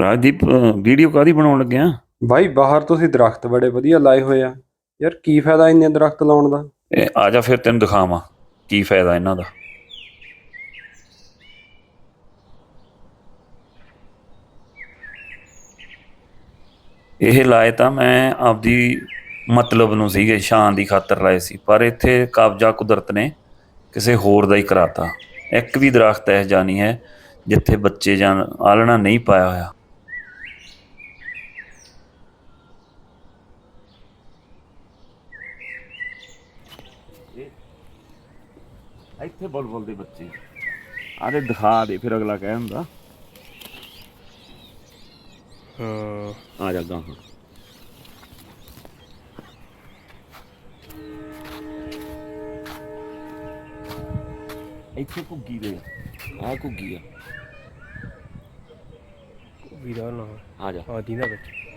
Rajdeep video ਕਾਦੀ ਬਣਾਉਣ ਲੱਗਿਆ? ਬਾਈ ਬਾਹਰ ਤੁਸੀਂ ਦਰਖਤ ਬੜੇ ਵਧੀਆ ਲਾਏ ਹੋਏ ਆ। ਯਾਰ ਕੀ ਫਾਇਦਾ ਇੰਨੇ ਦਰਖਤ ਲਾਉਣ ਦਾ? ਇਹ ਆ ਜਾ ਫਿਰ ਤੈਨੂੰ ਦਿਖਾਵਾਂ ਕੀ ਫਾਇਦਾ ਇਹਨਾਂ ਦਾ। ਇਹ ਲਾਏ ਤਾਂ ਮੈਂ ਆਪਦੀ ਮਤਲਬ ਨੂੰ ਸੀਗੇ ਸ਼ਾਨ ਦੀ ਖਾਤਰ ਲਾਏ ਸੀ ਪਰ ਇੱਥੇ ਕਬਜ਼ਾ ਕੁਦਰਤ ਨੇ ਕਿਸੇ ਹੋਰ ਦਾ ਹੀ ਕਰਾਤਾ। ਇੱਕ ਵੀ ਦਰਖਤ ਇਹ ਜਾਨੀ ਹੈ ਜਿੱਥੇ ਬੱਚੇ ਜਾਂ ਆਲਣਾ ਨਹੀਂ ਪਾਇਆ ਹੋਇਆ। ਇੱਥੇ ਬੁਲਬੁਲ ਦੇ ਬੱਚੇ। ਆਰੇ ਦਿਖਾ ਦੇ ਫਿਰ ਅਗਲਾ ਕਹਿ ਹੁੰਦਾ ਹਾਂ। ਆ ਜਾ ਗਾਂ ਇੱਥੇ ਘੁੱਗੀ ਦੇ ਆ। ਘੁੱਗੀ ਆ। ਵੀਰਾ ਨਾ। ਆ ਜਾ। ਆਦੀ ਦਾ ਵਿੱਚ।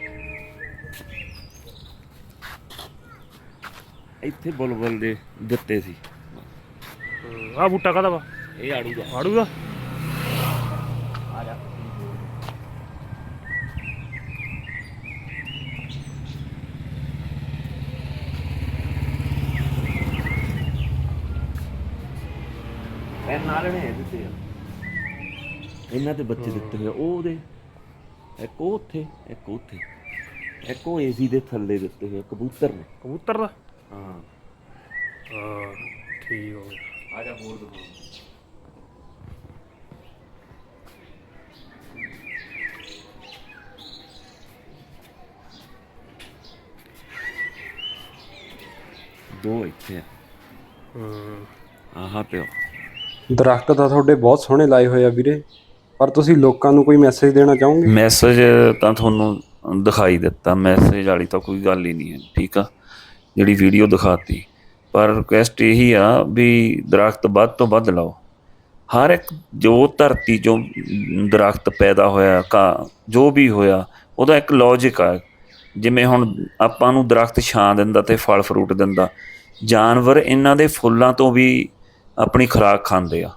ਇੱਥੇ ਬੁਲਬੁਲ ਦੇ ਦਿੱਤੇ ਸੀ। ਆ ਬੂਟਾ ਕਾਦਾ ਵਾ? ਇਹ ਆੜੂ ਦਾ। ਆੜੂ ਦਾ? ਆ ਜਾ ਇਹ ਨਾਲਣੇ ਦਿੱਤੇ ਆ। ਇਹਨਾਂ ਦੇ ਬੱਚੇ ਦਿੱਤੇ ਹੋਏ ਆ। ਉਹ ਉਹਦੇ ਇੱਕ ਉਹ ਉੱਥੇ ਇੱਕ ਉੱਥੇ। ਇੱਕ ਉਹ ਏਸੀ ਦੇ ਥੱਲੇ ਦਿੱਤੇ ਹੋਏ ਆ, ਕਬੂਤਰ ਨੇ। ਕਬੂਤਰ ਦਾ? ਹਾਂ। ਹਾਂ ਠੀਕ ਹੋ ਗਿਆ। ਆ ਜਾ ਹੋਰ ਦਿਖਾਉਂ ਦੋ ਇੱਥੇ ਆ। ਹੂੰ। ਆਹਾ ਪਿਓ। ਦਰਖਤ ਤਾਂ ਤੁਹਾਡੇ ਬਹੁਤ ਸੋਹਣੇ ਲਾਏ ਹੋਏ ਆ ਵੀਰੇ। ਪਰ ਤੁਸੀਂ ਲੋਕਾਂ ਨੂੰ ਕੋਈ ਮੈਸੇਜ ਦੇਣਾ ਚਾਹੋਗੇ? ਮੈਸੇਜ ਤਾਂ ਤੁਹਾਨੂੰ ਦਿਖਾਈ ਦਿੱਤਾ। ਮੈਸੇਜ ਵਾਲੀ ਤਾਂ ਕੋਈ ਗੱਲ ਹੀ ਨਹੀਂ ਹੈ। ਠੀਕ ਆ? ਜਿਹੜੀ ਵੀਡੀਓ ਦਿਖਾਤੀ। ਪਰ ਰਿਕੁਐਸਟ ਇਹੀ ਆ ਵੀ ਦਰਖਤ ਵੱਧ ਤੋਂ ਵੱਧ ਲਾਓ। ਹਰ ਇੱਕ ਜੋ ਧਰਤੀ ਚੋਂ ਦਰਖਤ ਪੈਦਾ ਹੋਇਆ ਕਾ ਜੋ ਵੀ ਹੋਇਆ, ਉਹਦਾ ਇੱਕ ਲੌਜੀਕ ਆ। ਜਿਵੇਂ ਹੁਣ ਆਪਾਂ ਨੂੰ ਦਰਖਤ ਛਾਂ ਦਿੰਦਾ ਤੇ ਫਲ ਫਰੂਟ ਦਿੰਦਾ। ਜਾਨਵਰ ਇਹਨਾਂ ਦੇ ਫੁੱਲਾਂ ਤੋਂ ਵੀ ਆਪਣੀ ਖੁਰਾਕ ਖਾਂਦੇ ਆ।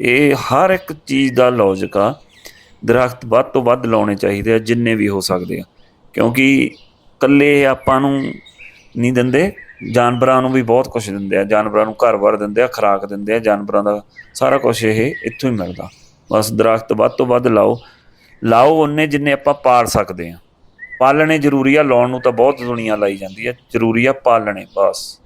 ਇਹ ਹਰ ਇੱਕ ਚੀਜ਼ ਦਾ ਲੌਜੀਕ ਆ। ਦਰਖਤ ਵੱਧ ਤੋਂ ਵੱਧ ਲਾਉਣੇ ਚਾਹੀਦੇ ਆ, ਜਿੰਨੇ ਵੀ ਹੋ ਸਕਦੇ ਆ। ਕਿਉਂਕਿ ਇਕੱਲੇ ਆਪਾਂ ਨੂੰ ਨਹੀਂ ਦਿੰਦੇ। ਜਾਨਵਰਾਂ ਨੂੰ ਵੀ ਬਹੁਤ ਕੁਝ ਦਿੰਦੇ ਆ। ਜਾਨਵਰਾਂ ਨੂੰ ਘਰ-ਬਾਰ ਦਿੰਦੇ ਆ, ਖੁਰਾਕ ਦਿੰਦੇ ਆ। ਜਾਨਵਰਾਂ ਦਾ ਸਾਰਾ ਕੁਝ ਇਹ ਇੱਥੋਂ ਹੀ ਮਿਲਦਾ। ਬਸ ਦਰਖਤ ਵੱਧ ਤੋਂ ਵੱਧ ਲਾਓ। ਲਾਓ ਉਹਨੇ ਜਿੰਨੇ ਆਪਾਂ ਪਾਲ ਸਕਦੇ ਆ। ਪਾਲਣੇ ਜ਼ਰੂਰੀ ਆ, ਲਾਉਣ ਨੂੰ ਤਾਂ ਬਹੁਤ ਦੁਨੀਆ ਲਾਈ ਜਾਂਦੀ ਆ। ਜ਼ਰੂਰੀ ਆ ਪਾਲਣੇ, ਬਸ।